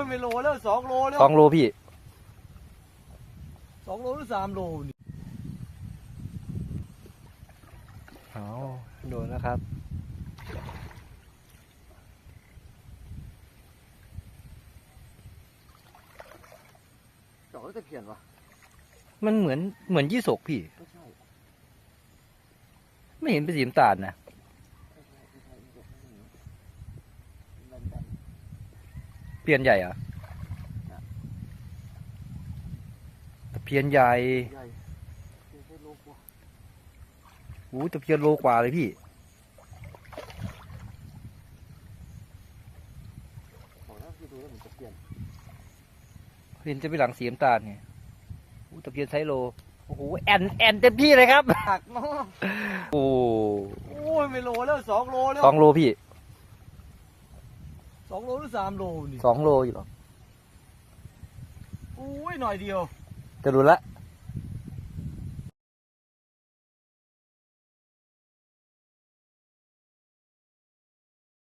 ยไม่โลแล้วสองโลแล้วสองโลพี่สองโลหรือสามโลนี่อ๋อโดนแล้วครับเจาะแล้วจะเพียนวะมันเหมือนเหมือนยี่สกพี่ ไม่ใช่ ไม่เห็นเป็นสีน้ำตาลนะ ไม่ใช่ไม่ใช่ไม่ใช่ไม่ใช่ดันดัน เพียนใหญ่เหรอะตะเพียนใหญ่ใหญ่ไม่ใช่โลกว่าอู้ตะเพียนโลกว่าเลยพี่บอกแล้วคือดูแล้วเหมือนจะเปลี่ยนเห็นจะเป็นหลังสีน้ำตาลไงอู้ตะเพียนไซส์โล โอ้โห แอนแอนเต็มที่เลยครับหักเนาะโอ้โอ้ยไม่โลแล้วสองโลแล้วสองโลพี่ สองโลหรือสามโลนี่สองโลอยู่หรอโอ้ยหน่อยเดียวจะรู้ละ